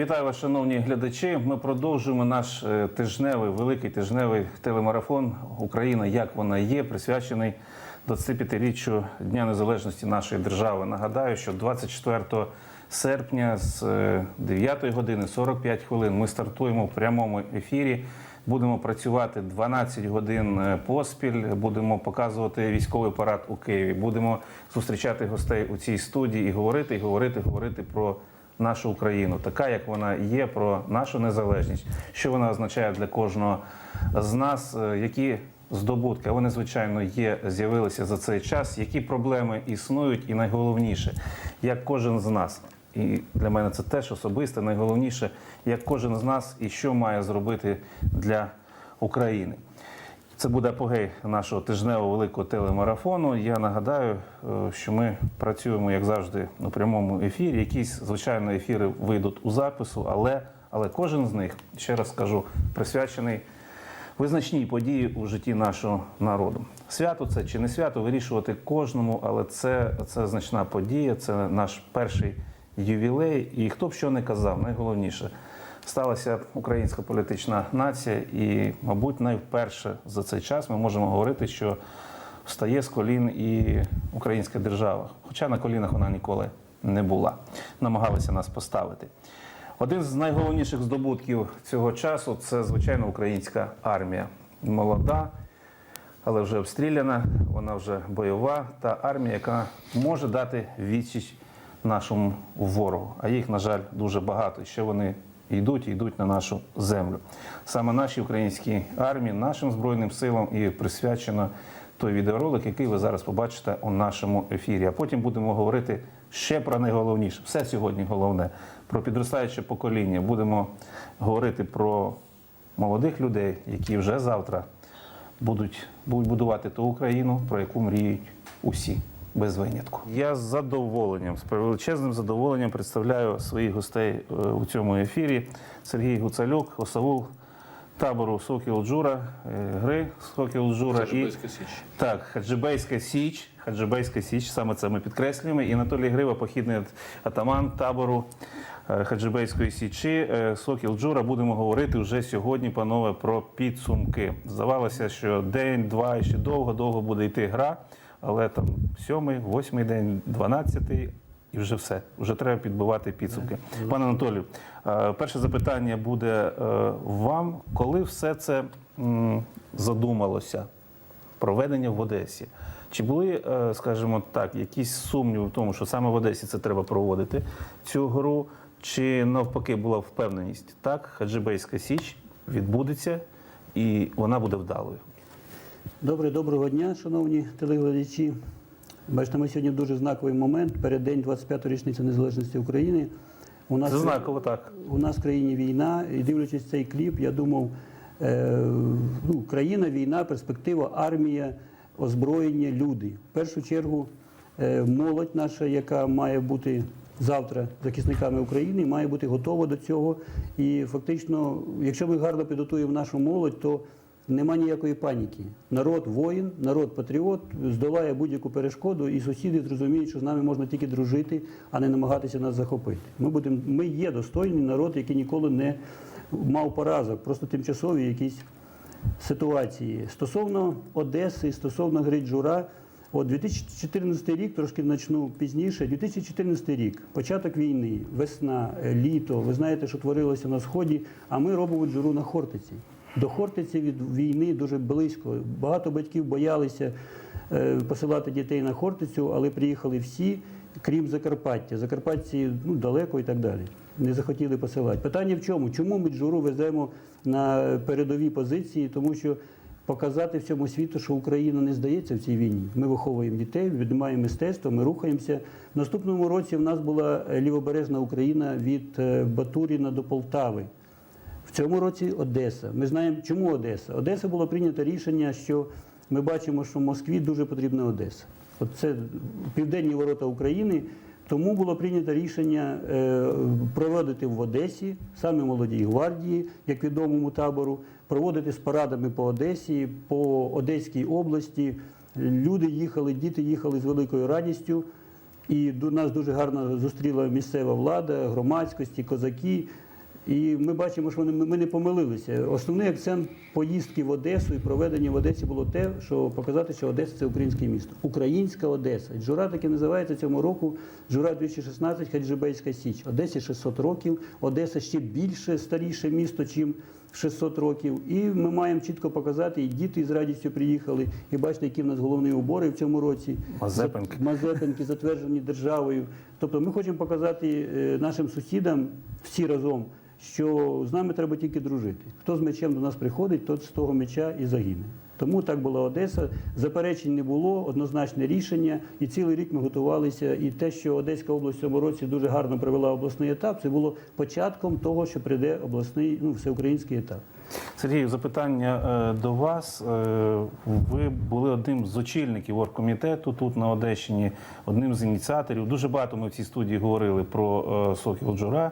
Вітаю вас, шановні глядачі. Ми продовжуємо наш е, тижневий, великий тижневий телемарафон Україна, як вона є, присвячений 25-річчю Дня Незалежності нашої держави. Нагадаю, що 24 серпня з е, 9 години 45 хвилин ми стартуємо в прямому ефірі. Будемо працювати 12 годин е, поспіль. Будемо показувати військовий парад у Києві. Будемо зустрічати гостей у цій студії і говорити, і говорити, говорити про нашу Україну, така як вона є, про нашу незалежність, що вона означає для кожного з нас, е, які здобутки, вони звичайно є, з'явилися за цей час, які проблеми існують, і найголовніше, як кожен з нас. І для мене це теж особисте, найголовніше, як кожен з нас і що має зробити для України. Це буде апогей нашого тижневого великого телемарафону. Я нагадаю, е, що ми працюємо, як завжди, у прямому ефірі. Якісь, звичайно, ефіри вийдуть у запису, але, але кожен з них, ще раз скажу, присвячений визначній події у житті нашого народу. Свято це чи не свято вирішувати кожному, але це, це значна подія, це наш перший ювілей. І хто б що не казав, найголовніше сталася українська політична нація, і, мабуть, найвперше за цей час ми можемо говорити, що встає з колін і українська держава. Хоча на колінах вона ніколи не була. Намагалися нас поставити. Один з найголовніших здобутків цього часу це, звичайно, українська армія. Молода, але вже обстріляна, вона вже бойова, та армія, яка може дати відсіч нашому ворогу. А їх, на жаль, дуже багато. Ще вони йдуть і йдуть на нашу землю. Саме нашій українській армії, нашим збройним силам і присвячено той відеоролик, який ви зараз побачите у нашому ефірі. А потім будемо говорити ще про найголовніше. Все сьогодні головне про підростаюче покоління. Будемо говорити про молодих людей, які вже завтра будуть, будувати ту Україну, про яку мріють усі. Без винятку. Я з задоволенням, з величезним задоволенням представляю своїх гостей е, у цьому ефірі. Сергій Гуцалюк, осавул табору Сокіл Джура, е, гри Сокіл Джура Хаджибейська Січ. Так, Хаджибейська Січ. Хаджибейська Січ, саме це ми підкреслюємо. І Анатолій Грива, похідний атаман табору е, Хаджибейської Січі. Сокіл Джура. Будемо говорити вже сьогодні, панове, про підсумки. Здавалося, що день, два і ще довго-довго буде йти гра, але там сьомий, восьмий день, дванадцятий. І вже все, вже треба підбивати підсумки. Пане Анатолію, е, перше запитання буде е, вам, коли все це задумалося? проведення в Одесі. Чи були, е, скажімо так, якісь сумніви в тому, що саме в Одесі це треба проводити цю гру? Чи навпаки була впевненість? Так, Хаджибейська Січ відбудеться і вона буде вдалою. Добре, доброго дня, шановні телеглядачі. Бачите, ми сьогодні в дуже знаковий момент. Перед день 25-ї річниці незалежності України. У нас Це знаково так. у нас в країні війна, і дивлячись цей кліп, я думав, е, ну, країна, війна, перспектива, армія, озброєння, люди. В першу чергу е, молодь наша, яка має бути завтра захисниками України, має бути готова до цього. І фактично, якщо ми гарно підготуємо нашу молодь, то нема ніякої паніки. Народ воїн, народ патріот здолає будь-яку перешкоду, і сусіди зрозуміють, що з нами можна тільки дружити, а не намагатися нас захопити. Ми будемо, ми є достойний народ, який ніколи не мав поразок, просто тимчасові якісь ситуації. Стосовно Одеси, стосовно гри Джура, от 2014 рік, трошки почну пізніше. 2014 рік, початок війни, весна, літо. Ви знаєте, що творилося на сході, а ми робимо джуру на Хортиці. До Хортиці від війни дуже близько. Багато батьків боялися е, посилати дітей на Хортицю, але приїхали всі, крім Закарпаття. Закарпатці ну, далеко і так далі. Не захотіли посилати. Питання в чому? Чому ми джуру веземо на передові позиції? Тому що показати всьому світу, що Україна не здається в цій війні. Ми виховуємо дітей, віднімаємо мистецтво, ми рухаємося. Наступному році в нас була лівобережна Україна від е, Батуріна до Полтави. В цьому році Одеса. Ми знаємо, чому Одеса. Одеса було прийнято рішення, що ми бачимо, що Москві дуже потрібна Одеса. От це південні ворота України. Тому було прийнято рішення е, проводити в Одесі, саме молодій гвардії, як відомому табору, проводити з парадами по Одесі, по Одеській області. Люди їхали, діти їхали з великою радістю. І нас дуже гарно зустріла місцева влада, громадськості, козаки. І ми бачимо, що ми не помилилися. Основний акцент поїздки в Одесу і проведення в Одесі було те, що показати, що Одеса це українське місто. Українська Одеса. Джура таки називається цього року Джура 2016 Хаджибейська Січ. Одесі 600 років. Одеса ще більше старіше місто, чим 600 років. І ми маємо чітко показати, і діти з радістю приїхали, і бачите, які в нас головні убори в цьому році. Мазепинки. Мазепинки затверджені державою. Тобто ми хочемо показати е, нашим сусідам всі разом, що з нами треба тільки дружити. Хто з мечем до нас приходить, тот з того меча і загине. Тому так була Одеса. Заперечень не було, однозначне рішення. І цілий рік ми готувалися. І те, що Одеська область в цьому році дуже гарно провела обласний етап, це було початком того, що прийде обласний, ну всеукраїнський етап. Сергію, запитання е, до вас. Е, Ви були одним з очільників оргкомітету тут на Одещині, одним з ініціаторів. Дуже багато ми в цій студії говорили про е, Сокіл Джура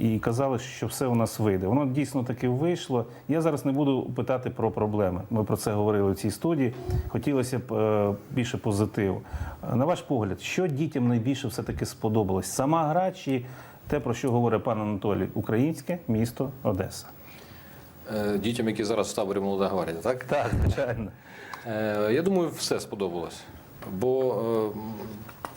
і казали, що все у нас вийде. Воно дійсно таки вийшло. Я зараз не буду питати про проблеми. Ми про це говорили в цій студії. Хотілося б е, більше позитиву. Е, На ваш погляд, що дітям найбільше все-таки сподобалось? Сама гра чи те, про що говорить пан Анатолій, українське місто Одеса? Е, Дітям, які зараз в таборі молода гвардія, так? Так, звичайно. Я думаю, все сподобалось. Бо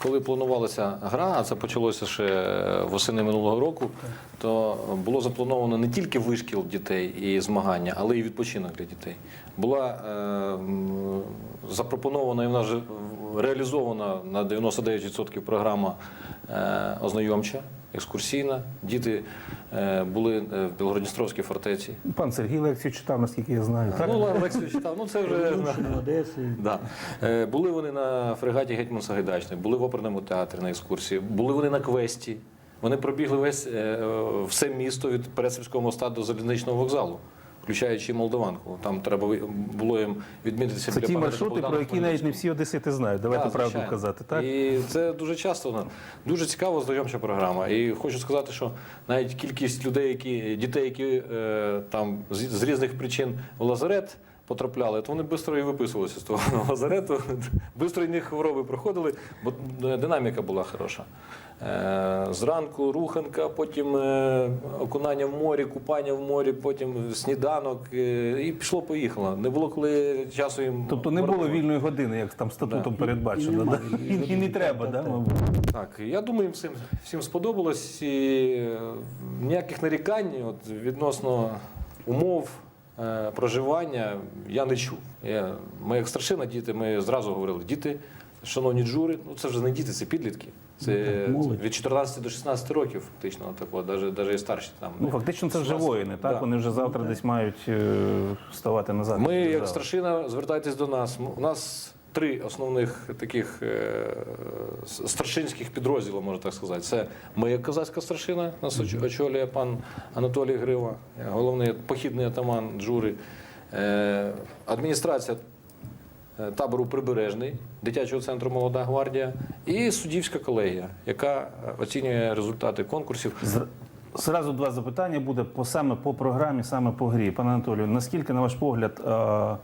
коли планувалася гра, а це почалося ще восени минулого року, то було заплановано не тільки вишкіл дітей і змагання, але й відпочинок для дітей. Була е, запропонована і вона вже реалізована на 99% програма е, ознайомча, екскурсійна. Діти е, були е, в Білгородністровській фортеці. Пан Сергій лекцію читав, наскільки я знаю. Так? Ну, лекцію читав, ну це вже. Одеси. Да. Е, Були вони на фрегаті Гетьман Сагайдачний, були в оперному театрі на екскурсії, були вони на квесті. Вони пробігли весь все місто від Пересипського моста до залізничного вокзалу, включаючи Молдаванку. Там треба було їм відмітитися Це біля ті маршрути, про які навіть не всі одесити знають. Давайте Так, правду казати, так? І це дуже часто дуже цікава знайомча програма. І хочу сказати, що навіть кількість людей, які дітей, які е, там з, з різних причин в лазарет. Потрапляли, то вони швидко і виписувалися з того лазарету, швидко і них хвороби проходили, бо динаміка була хороша. Е, Зранку руханка, потім е, окунання в морі, купання в морі, потім сніданок. е, І пішло-поїхало. Не було коли часу їм. Тобто не було вільної години, як там статутом І передбачено. немає да? вільної І, і не треба, Так, да, так. Так, я думаю, всім, всім сподобалось і ніяких нарікань от, відносно умов проживання я не чув. Я, ми як старшина, діти, ми зразу говорили, діти, шановні джури, ну це вже не діти, це підлітки. Це так, від 14 до 16 років, фактично, так, от, навіть, навіть і старші там. Ну, фактично, це вже 16, воїни, так? да. Вони вже завтра десь мають е, ставати назад. Ми, як старшина, звертайтесь до нас. У нас три основних таких е, с- старшинських підрозділи, можна так сказати. Це ми, як козацька старшина, нас оч- очолює пан Анатолій Грива, е, головний похідний атаман Джури, е, адміністрація табору Прибережний, дитячого центру Молода гвардія і суддівська колегія, яка е, оцінює результати конкурсів. Зразу два запитання буде по саме по програмі, саме по грі. Пане Анатолію, наскільки, на ваш погляд, е,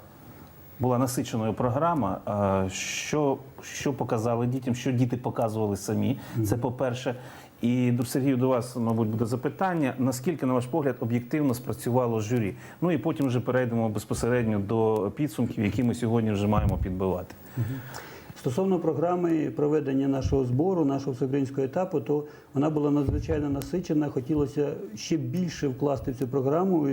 була насиченою програма? Е, Що, що показали дітям, що діти показували самі? Це по-перше. І до Сергію, до вас, мабуть, буде запитання. Наскільки, на ваш погляд, об'єктивно спрацювало журі? Ну і потім вже перейдемо безпосередньо до підсумків, які ми сьогодні вже маємо підбивати. Стосовно програми проведення нашого збору, нашого всеукраїнського етапу, то вона була надзвичайно насичена. Хотілося ще більше вкласти в цю програму.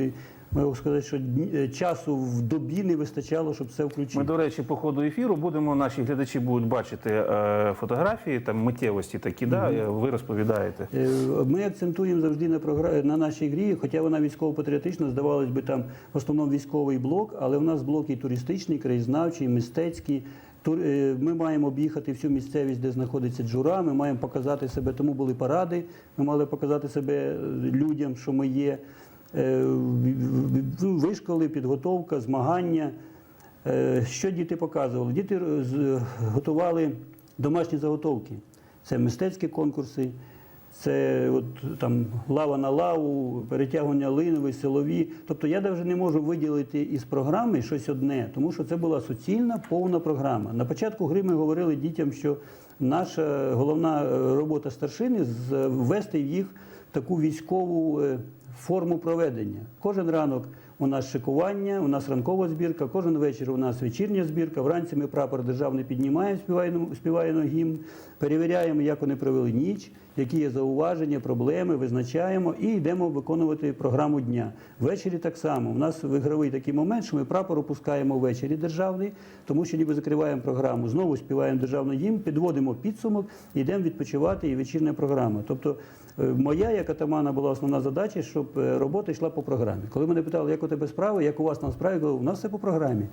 Можу сказати, що е, часу в добі не вистачало, щоб все включити. Ми, до речі, по ходу ефіру будемо, наші глядачі будуть бачити е, фотографії, там миттєвості такі, да, е, ви розповідаєте. Е, Ми акцентуємо завжди на програ... на нашій грі, хоча вона військово-патріотична, здавалось би, там в основному військовий блок, але в нас блок і туристичний, краєзнавчий, мистецький. Е, Ми маємо об'їхати всю місцевість, де знаходиться джура. Ми маємо показати себе, тому були паради. Ми мали показати себе людям, що ми є. Е, в- в- ну, Вишколи, підготовка, змагання. Е, Що діти показували? Діти готували домашні заготовки. Це мистецькі конкурси, це от, там, лава на лаву, перетягування линові, силові. Тобто я навіть не можу виділити із програми щось одне, тому що це була суцільна, повна програма. На початку гри ми говорили дітям, що наша головна е, робота старшини ввести їх в таку військову форму проведення. Кожен ранок у нас шикування, у нас ранкова збірка, кожен вечір у нас вечірня збірка. Вранці ми прапор державний піднімаємо, співаємо, співаємо гімн, перевіряємо, як вони провели ніч, які є зауваження, проблеми, визначаємо і йдемо виконувати програму дня. Ввечері так само. У нас ігровий такий момент, що ми прапор опускаємо ввечері державний, тому що ніби закриваємо програму. Знову співаємо державний гімн, підводимо підсумок, йдемо відпочивати і вечірня програма. Тобто е, моя як атамана була основна задача, щоб е, робота йшла по програмі. Коли мене питали, як у тебе справи, як у вас там справи, у нас все по програмі.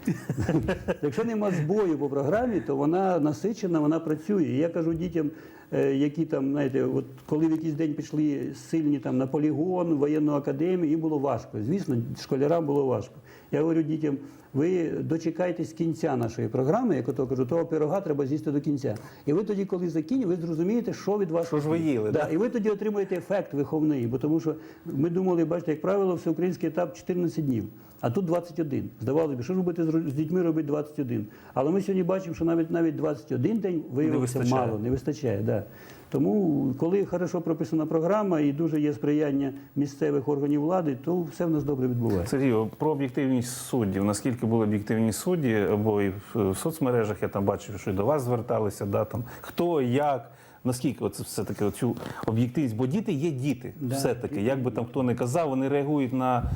Якщо нема збою по програмі, то вона насичена, вона працює. І я кажу дітям, які там, знаєте, от коли в якийсь день пішли сильні там на полігон, в воєнну академію, їм було важко. Звісно, школярам було важко. Я говорю дітям, ви дочекайтесь кінця нашої програми, як ото кажу, того пирога треба з'їсти до кінця. І ви тоді, коли закінчите, ви зрозумієте, що від вас Що ж ви їли, да? і ви тоді отримуєте ефект виховний, бо тому що ми думали, бачите, як правило, всеукраїнський етап 14 днів, а тут 21. Здавалося б, що робити з дітьми робити 21. Але ми сьогодні бачимо, що навіть навіть 21 день виявився вистачає. мало, не вистачає. Да. Тому, коли хорошо прописана програма і дуже є сприяння місцевих органів влади, то все в нас добре відбувається. Сергію, про об'єктивність суддів. Наскільки були об'єктивні судді, бо і в в соцмережах я там бачив, що і до вас зверталися, да, там, хто, як. Наскільки це все-таки оцю об'єктивність? Бо діти є діти. Да. Все-таки, як би там хто не казав, вони реагують на,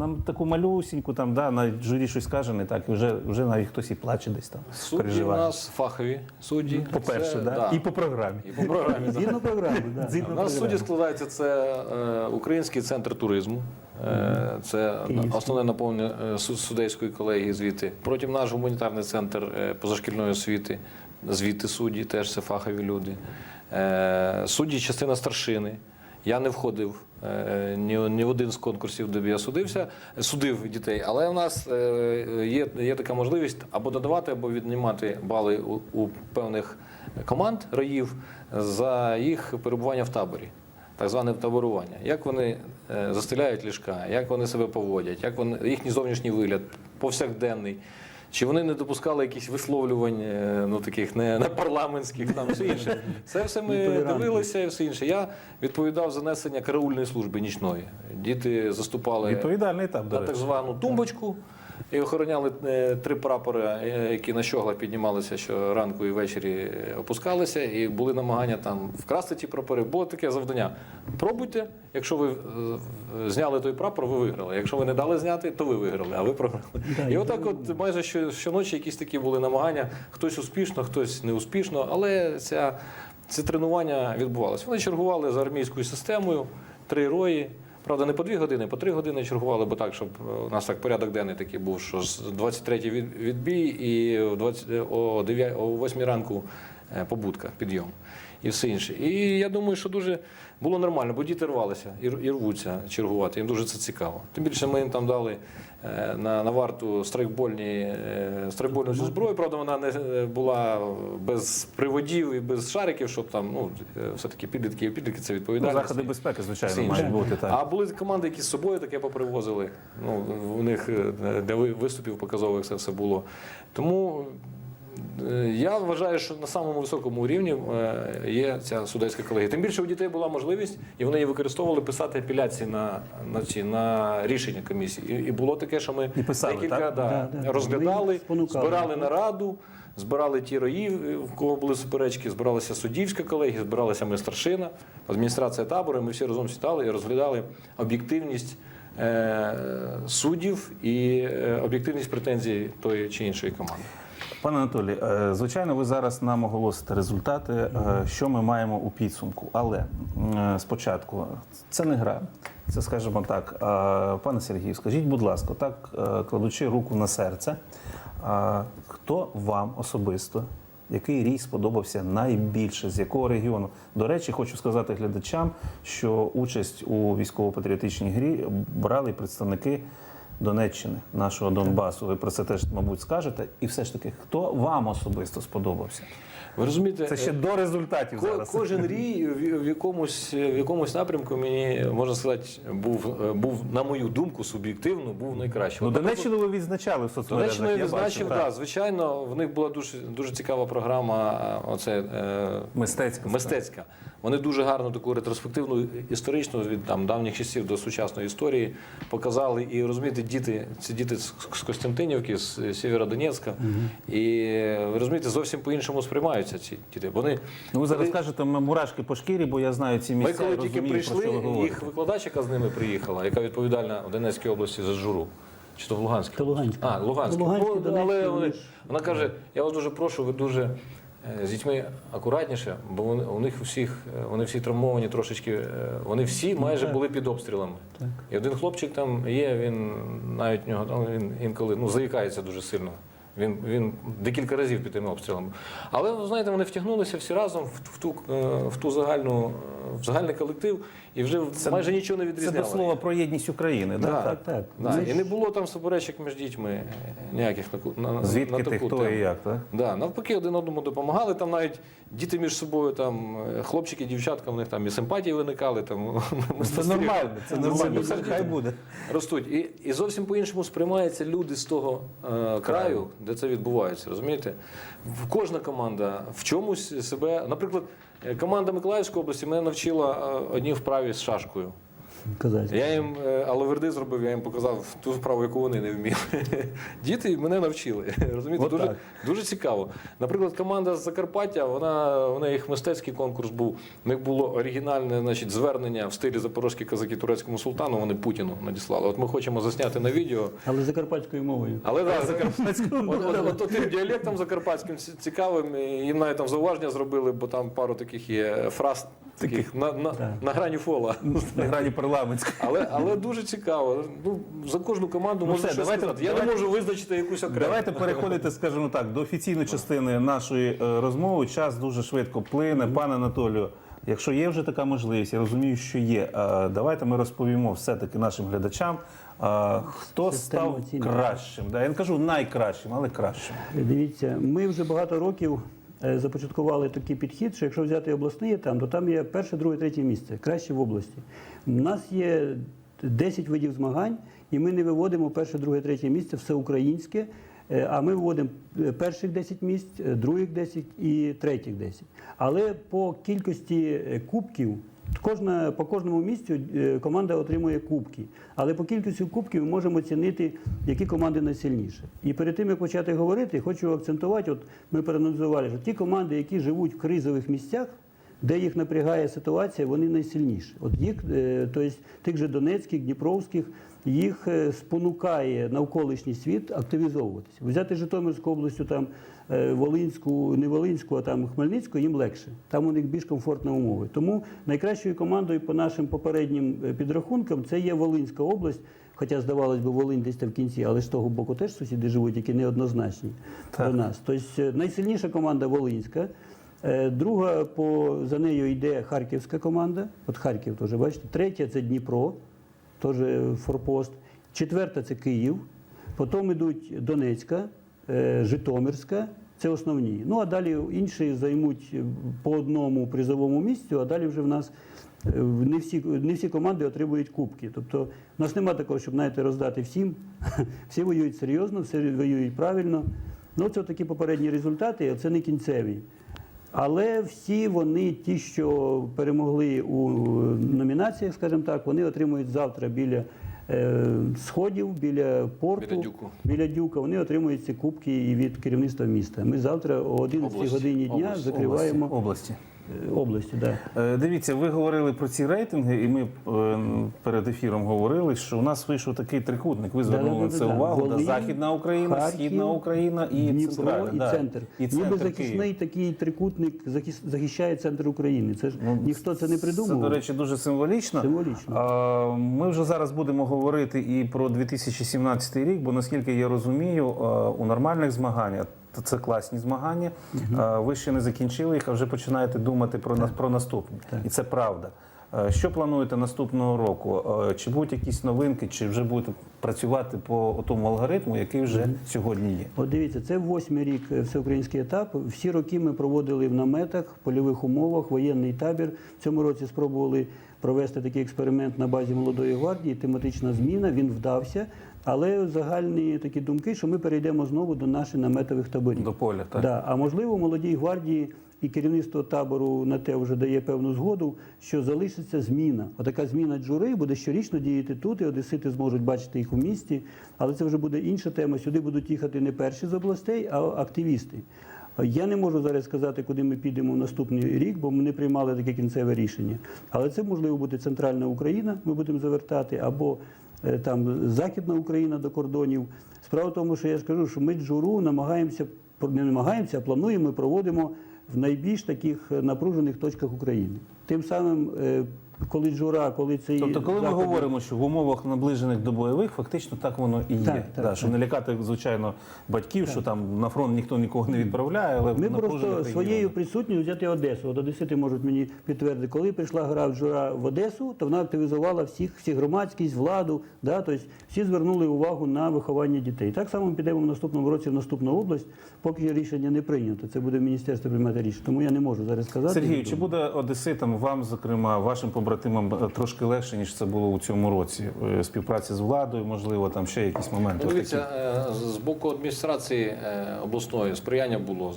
на таку малюсіньку, там, да, навіть журі щось каже не так, і вже, вже навіть хтось і плаче десь там. Судді у переживає. нас фахові судді. По-перше, Це- да? і по програмі. і по програмі. да. Згідно програми, да. Згідно У нас програми. судді складаються це е, Український центр туризму. Е, Це Київський. основне наповнення е, суд- судейської колегії звідти. Потім наш гуманітарний центр е, позашкільної освіти. Звідти судді, теж це фахові люди. Е, Судді частина старшини. Я не входив е, ні, ні в один з конкурсів, де б я судився, судив дітей. Але в нас е, є, є така можливість або додавати, або віднімати бали у, у певних команд роїв за їх перебування в таборі так зване таборування. Як вони е, застеляють ліжка, як вони себе поводять, як вони, їхній зовнішній вигляд, повсякденний. Чи вони не допускали якісь висловлювань, е, ну таких не, не парламентських, там все інше. Це все ми дивилися і все інше. Я відповідав за несення караульної служби нічної. Діти заступали Відповідальний там, на так звану тумбочку і охороняли е, три прапори, е, які на щоглах піднімалися, що ранку і ввечері е, опускалися, і були намагання там вкрасти ті прапори. Було таке завдання. Пробуйте, якщо ви зняли той прапор, ви виграли. Якщо ви не дали зняти, то ви виграли, а ви програли. Да, І отак, от майже що- щоночі якісь такі були намагання. Хтось успішно, хтось не успішно, але ця, це тренування відбувалося. Вони чергували за армійською системою, три рої. Правда, не по дві години, по три години чергували, бо так, щоб е, у нас так порядок денний такий був, що з 23 від- відбій і о 20, о 9, о 8 ранку е, побудка, підйом і все інше. І я думаю, що дуже було нормально, бо діти рвалися і, рвуться чергувати. Їм дуже це цікаво. Тим більше ми їм там дали е, на, на варту страйкбольні, е, страйкбольну цю зброю. Правда, вона не е, була без приводів і без шариків, щоб там ну, все-таки підлітки і підлітки це Ну, заходи безпеки, звичайно, мають бути так. А були команди, які з собою таке попривозили. Ну, у них для виступів показових це все було. Тому я вважаю, що на самому високому рівні е, є ця судейська колегія. Тим більше у дітей була можливість, і вони її використовували писати апеляції на, на, ці, на рішення комісії. І, і було таке, що ми писали, декілька так? да, Да, да. Розглядали, збирали нараду. Збирали ті рої, в кого були суперечки, збиралася суддівська колегія, збиралася ми старшина, адміністрація табору. Ми всі разом сідали і розглядали об'єктивність е, суддів і е, об'єктивність претензій тої чи іншої команди. Пане Анатолій, е, звичайно, ви зараз нам оголосите результати, е, що ми маємо у підсумку. Але е, спочатку це не гра, це скажімо так. Пане Сергію, скажіть, будь ласка, так кладучи руку на серце, хто вам особисто, який рій сподобався найбільше, з якого регіону? До речі, хочу сказати глядачам, що участь у військово-патріотичній грі брали представники. Донеччини, нашого Донбасу. Ви про це теж, мабуть, скажете. І все ж таки, хто вам особисто сподобався? Ви розумієте, Це ще е, до результатів ко- зараз. кожен рій в в якомусь, в якомусь напрямку мені можна сказати, був, е, був на мою думку, суб'єктивно, був найкращим. Ну, Донеччину ви відзначали в соцмережах. Донеччину я відзначив, так, звичайно, в них була дуже, дуже цікава програма, оце, е, Мистецька. мистецька. Вони дуже гарно таку ретроспективну історичну від там давніх часів до сучасної історії показали. І розумієте, діти, ці діти з з Костянтинівки, з Сєвєродонецька. І ви розумієте, зовсім по-іншому сприймаються ці діти. Вони Ну, ви зараз коли- кажете, мурашки по шкірі, бо я знаю ці ми місця коли і тільки розумію, про прийшли, що ви їх викладач, яка з ними приїхала, яка відповідальна в Донецькій області за журу. Чи то в Луганській? Та Луганська. А, Луганській. Луганській, Ну, але вони вона каже, я вас дуже прошу, ви дуже з дітьми акуратніше, бо вони, у них всіх, е, вони всі травмовані трошечки, е, вони всі майже так. були під обстрілами. Так. І один хлопчик там є, він навіть в нього там він інколи ну, заїкається дуже сильно. Він, він декілька разів під тими обстрілами. Але знаєте, вони втягнулися всі разом в, в ту, е, в ту загальну, е, в загальний колектив і вже Це- майже нічого не Це відрізняли. до слова про єдність України. Да? так, Так, так. Да, Ми і не було там суперечок між дітьми е, ніяких на, на, Звідки на ти, хто тему. і як, так? Да, навпаки, один одному допомагали. Там навіть діти між собою, там е, хлопчики, дівчатка, в них там і симпатії виникали. Там Це нормально, це нормально, це хай буде. ростуть. І, і зовсім по-іншому сприймаються люди з того е, краю, де це відбувається. Розумієте? В- Кожна команда в чомусь себе. Наприклад, е, команда Миколаївської області мене навчила е, одній вправі з шашкою. Казати. Я їм е, алаверди зробив, я їм показав ту вправу, яку вони не вміли. Діти мене навчили. Розумієте, От дуже, дуже цікаво. Наприклад, команда з Закарпаття, вона у неї мистецький конкурс був. У них було оригінальне значить, звернення в стилі запорозькі казаки турецькому султану. Вони Путіну надіслали. От ми хочемо засняти на відео. Але закарпатською мовою. Але да, закарпатським от, от, от, тим діалектом закарпатським цікавим. Їм навіть там зауваження зробили, бо там пару таких є фраз таких на, на, Так. на грані фола. На грані парламентської. Але, але дуже цікаво. Ну, за кожну команду Ну можна все, щось давайте- сказати. Я не можу визначити якусь окрему. Давайте переходити, скажімо так, до офіційної частини нашої е, розмови. Час дуже швидко плине. Пане Анатолію, якщо є вже така можливість, я розумію, що є. е, Давайте ми розповімо все-таки нашим глядачам, е, хто став кращим. Да, Я не кажу найкращим, але кращим. Дивіться, ми вже багато років започаткували такий підхід, що якщо взяти обласний там, то там є перше, друге, третє місце, краще в області. У нас є 10 видів змагань, і ми не виводимо перше, друге, третє місце всеукраїнське. українське. А ми виводимо е, перших 10 місць, е, других 10 і третіх 10. Але по кількості е, кубків Кожна, по кожному місцю е, команда отримує кубки. Але по кількості кубків ми можемо оцінити, які команди найсильніші. І перед тим, як почати говорити, хочу акцентувати, от ми проаналізували, що ті команди, які живуть в кризових місцях, де їх напрягає ситуація, вони найсильніші. От їх, тобто тих же Донецьких, Дніпровських, їх е, спонукає навколишній світ активізовуватися. Взяти Житомирську область, там е, Волинську, не Волинську, а там Хмельницьку, їм легше. Там у них більш комфортні умови. Тому найкращою командою по нашим попереднім підрахункам це є Волинська область. Хоча, здавалось би, Волинь десь там в кінці, але з того боку теж сусіди живуть, які неоднозначні Так. до нас. Тобто найсильніша команда Волинська. Е, Друга по за нею йде Харківська команда. От Харків теж бачите. Третя це Дніпро, теж форпост. Четверта це Київ. Потім йдуть Донецька, е, Житомирська. Це основні. Ну а далі інші займуть по одному призовому місцю, а далі вже в нас е, не всі, не всі команди отримують кубки. Тобто в нас немає такого, щоб знаєте, роздати всім. Всі воюють серйозно, всі воюють правильно. Ну, це такі попередні результати, а це не кінцеві. Але всі вони, ті, що перемогли у номінаціях, скажімо так, вони отримують завтра біля е, сходів, біля порту, Біля Дюку. біля Дюка. Вони отримують ці кубки і від керівництва міста. Ми завтра о 11 Області. годині дня Області. закриваємо області. Області. Да. Е, Дивіться, ви говорили про ці рейтинги, і ми е, перед ефіром говорили, що у нас вийшов такий трикутник. Ви звернули на це Да-да-да-да. увагу. Да, Західна Україна, Харків, Східна Україна і Дніпро центральна. і да. центр. І центр Ніби захисний Київ. такий трикутник захищає центр України. Це ж ніхто це не Це, придумав. до речі, дуже символічно. Символічно. А, Ми вже зараз будемо говорити і про 2017 рік, бо наскільки я розумію, у нормальних змаганнях. То Це класні змагання. А, Ви ще не закінчили їх, а вже починаєте думати про нас про наступні. І це правда. Що плануєте наступного року? Чи будуть якісь новинки, чи вже будете працювати по тому алгоритму, який вже сьогодні є? От дивіться, це восьмий рік е, всеукраїнський етап. Всі роки ми проводили в наметах, в польових умовах, воєнний табір. В цьому році спробували провести такий експеримент на базі молодої гвардії, тематична зміна. Він вдався. Але загальні такі думки, що ми перейдемо знову до наших наметових таборів. До поля, так? Да. А можливо, молодій гвардії і керівництво табору на те вже дає певну згоду, що залишиться зміна. Отака зміна джури буде щорічно діяти тут, і одесити зможуть бачити їх у місті. Але це вже буде інша тема. Сюди будуть їхати не перші з областей, а активісти. Я не можу зараз сказати, куди ми підемо в наступний рік, бо ми не приймали таке кінцеве рішення. Але це можливо буде центральна Україна, ми будемо завертати, або там Західна Україна до кордонів. Справа в тому, що я ж кажу, що ми джуру намагаємося не намагаємося, а плануємо, і проводимо в найбільш таких е, напружених точках України. Тим самим, е, коли джура, коли це Тобто, коли ми говоримо, що в умовах наближених до бойових, фактично так воно і є. Так, так, да, Щоб не лякати, звичайно, батьків, що там на фронт ніхто нікого не відправляє, але Ми просто своєю присутністю взяти Одесу. От Одесити можуть мені підтвердити, коли прийшла гра в Джура в Одесу, то вона активізувала всіх, всі громадськість, владу. Да? Тобто всі звернули увагу на виховання дітей. Так само ми підемо в наступному році в наступну область, поки рішення не прийнято. Це буде міністерство приймати рішення. Тому я не можу зараз сказати. Сергію, чи буде одеситам, вам, зокрема, вашим побратимам е, трошки легше, ніж це було у цьому році? Е, Співпраці з владою, можливо, там ще якісь моменти. Дивіться, е, з боку адміністрації обласної сприяння було.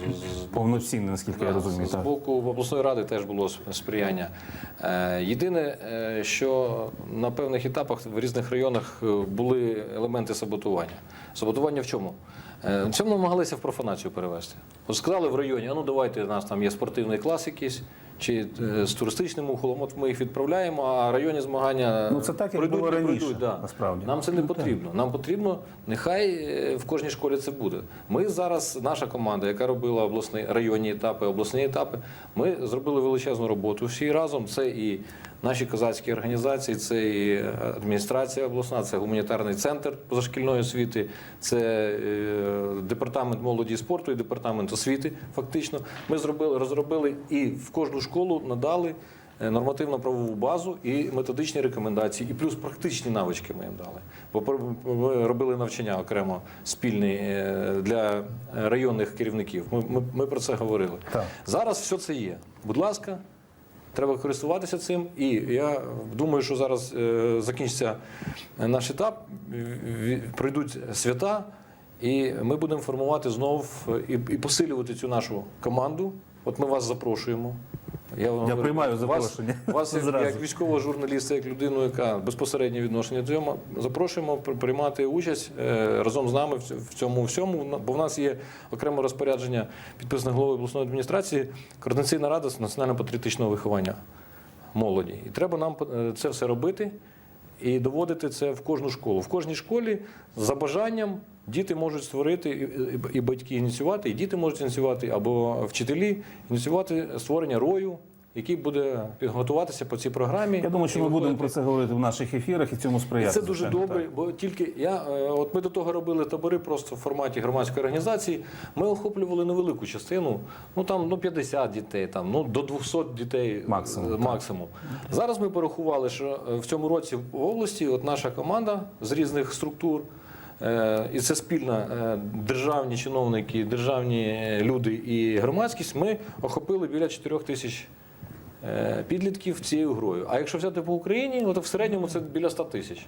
повноцінне, наскільки я розумію. З Так. боку обласної ради теж було сприяння. Єдине, що на певних етапах в різних районах були елементи саботування. Саботування в чому? В цьому намагалися в профанацію перевести. От сказали в районі, а ну давайте у нас там є спортивний клас якийсь. Чи е, з туристичним ухолом, от ми їх відправляємо, а районні змагання Ну, це так, як прийдуть, було раніше, прийдуть, да. насправді. Нам це не потрібно. Нам потрібно, нехай е, в кожній школі це буде. Ми зараз, наша команда, яка робила обласні районні етапи, обласні етапи, ми зробили величезну роботу всі разом. Це і наші козацькі організації, це і адміністрація обласна, це гуманітарний центр позашкільної освіти, це е, департамент молоді і спорту і департамент освіти. Фактично, ми зробили, розробили і в кожну школу надали е, нормативно-правову базу і методичні рекомендації, і плюс практичні навички ми їм дали. Бо робили навчання окремо спільні е, для районних керівників. Ми, ми, ми про це говорили. Так. Зараз все це є. Будь ласка, треба користуватися цим. І я думаю, що зараз е, закінчиться наш етап, пройдуть свята, і ми будемо формувати знов і, і посилювати цю нашу команду. От ми вас запрошуємо. Я, вам говорю, приймаю вас- запрошення. Вас, як, як військового журналіста, як людину, яка безпосередньо відношення до цього, запрошуємо приймати участь е, разом з нами в цьому всьому. Бо в нас є окреме розпорядження підписане головою обласної адміністрації, координаційна рада з національно-патріотичного виховання молоді. І треба нам е, це все робити і доводити це в кожну школу. В кожній школі за бажанням діти можуть створити, і- батьки ініціювати, і діти можуть ініціювати, або вчителі ініціювати створення рою, який буде підготуватися по цій програмі. Я думаю, що ми будемо про це говорити в наших ефірах і цьому І сприяти. це дуже звичайно, добре, бо тільки я е, от ми до того робили табори просто в форматі громадської організації. Ми охоплювали невелику частину, ну там ну 50 дітей, там ну до 200 дітей Максимум, е, так. максимум. Зараз ми порахували, що е, в цьому році в області от наша команда з різних структур. І це спільна державні чиновники, державні люди і громадськість. Ми охопили біля 4 тисяч підлітків цією грою. А якщо взяти по Україні, ну, то в середньому це біля 100 тисяч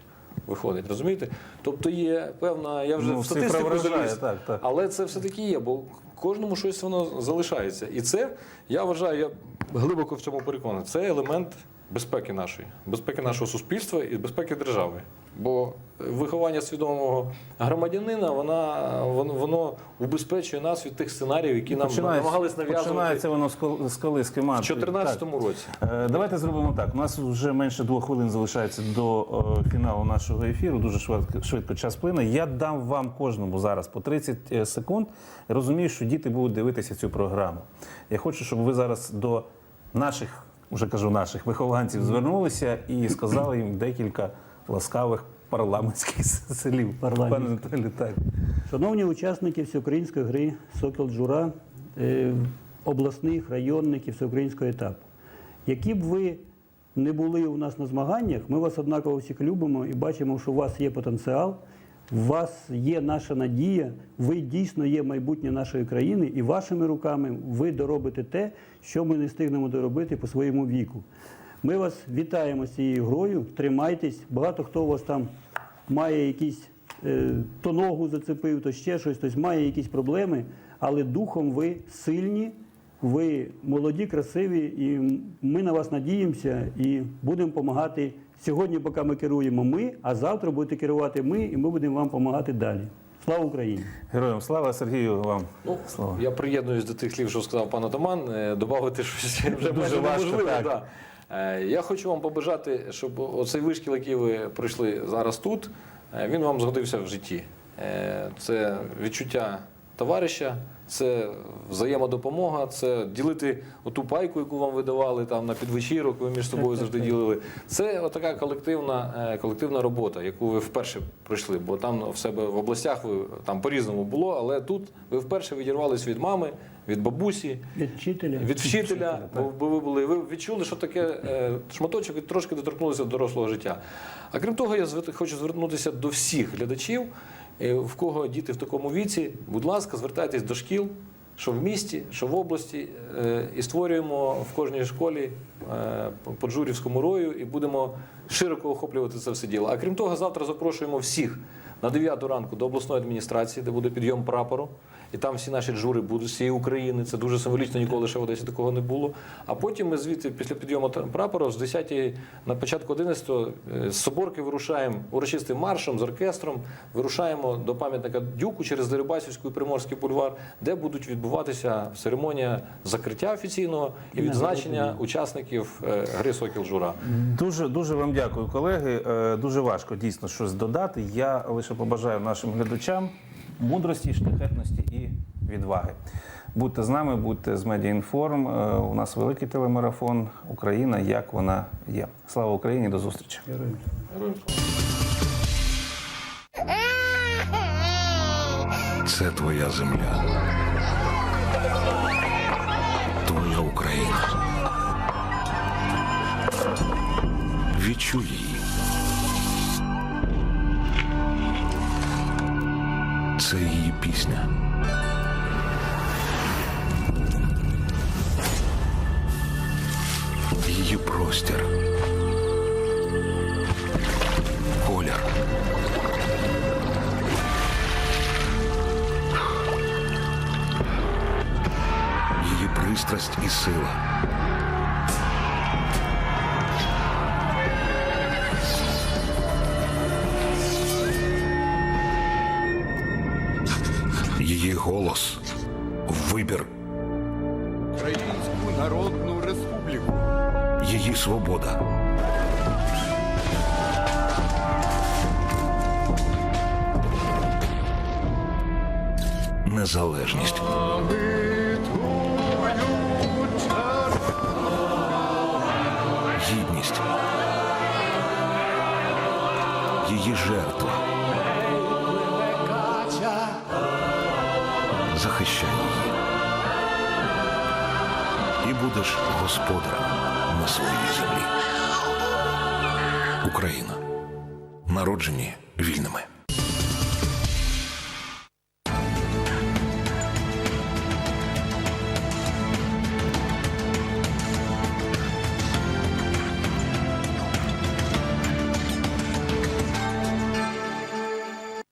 виходить, розумієте? Тобто є певна, я вже Ну, в статистику заліз, так, так. але це все-таки є, бо кожному щось воно залишається. І це, я вважаю, я глибоко в цьому переконаний, це елемент безпеки нашої, безпеки нашого суспільства і безпеки держави. Бо виховання свідомого громадянина, вона, воно, воно убезпечує нас від тих сценаріїв, які нам намагались нав'язувати починається воно з кол- з коли, з в 2014 році. Е, Давайте зробимо так. У нас вже менше двох хвилин залишається до е, фіналу нашого ефіру. Дуже швидко, швидко час плине. Я дам вам кожному зараз по 30 секунд. Розумію, що діти будуть дивитися цю програму. Я хочу, щоб ви зараз до наших, вже кажу, наших вихованців звернулися і сказали їм декілька ласкавих парламентських слів. Пане Анатолій, так. Шановні учасники всеукраїнської гри Сокіл Джура, е, обласних, районних і всеукраїнського етапу. Які б ви не були у нас на змаганнях, ми вас однаково всіх любимо і бачимо, що у вас є потенціал, у вас є наша надія, ви дійсно є майбутнє нашої країни, і вашими руками ви доробите те, що ми не встигнемо доробити по своєму віку. Ми вас вітаємо з цією грою, тримайтесь. Багато хто у вас там має якісь е, то ногу зацепив, то ще щось, тобто має якісь проблеми, але духом ви сильні, Ви молоді, красиві, і ми на вас надіємося і будемо допомагати. Сьогодні, поки ми керуємо ми, а завтра будете керувати ми, і ми будемо вам допомагати далі. Слава Україні! Героям слава Сергію вам. Ну, Слава. я приєднуюсь до тих слів, що сказав пан Атаман. Е, Добавити щось вже Дуже важко. Да. Е, Я хочу вам побажати, щоб оцей вишкіл, який ви пройшли зараз тут, е, він вам згодився в житті. Це відчуття товариша, це взаємодопомога, це ділити оту пайку, яку вам видавали там на підвечірок, ви між собою завжди ділили. Це така колективна, е, колективна робота, яку ви вперше пройшли, бо там в себе в областях ви там по-різному було, але тут ви вперше відірвались від мами, від бабусі, Від вчителя. від вчителя, бо, ви були. Ви відчули, що таке е, шматочок і трошки доторкнулися до дорослого життя. А крім того, я хочу звернутися до всіх глядачів, в кого діти в такому віці. Будь ласка, звертайтесь до шкіл. Що в місті, що в області, е, і створюємо в кожній школі е, по Джурівському рою і будемо широко охоплювати це все діло. А крім того, завтра запрошуємо всіх на 9 ранку до обласної адміністрації, де буде підйом прапору. І там всі наші джури будуть з всієї України. Це дуже символічно, ніколи ще в Одесі такого не було. А потім ми звідти, після підйому прапору, з 10 на початку 11 е, з Соборки вирушаємо урочистим маршем з оркестром. Вирушаємо до пам'ятника Дюку через Дерибасівську і Приморський бульвар, де будуть відбуватися церемонія закриття офіційного і відзначення учасників е, гри Сокіл Жура. Дуже дуже вам дякую, колеги. Е, Дуже важко дійсно щось додати. Я лише побажаю нашим глядачам мудрості, шляхетності і відваги. Будьте з нами, будьте з Медіаінформ. Е, У нас великий телемарафон Україна, як вона є. Слава Україні, до зустрічі. Героям. Героям. Це твоя земля. Твоя Україна. Відчуй її. Це її пісня. Її простір. Колір. її пристрасть і сила. Голос вибір, Українську Народну Республіку. її свобода. Незалежність. Гідність. Її жертва. Захищай її. І будеш господарем на своїй землі. Україна. Народжені вільними.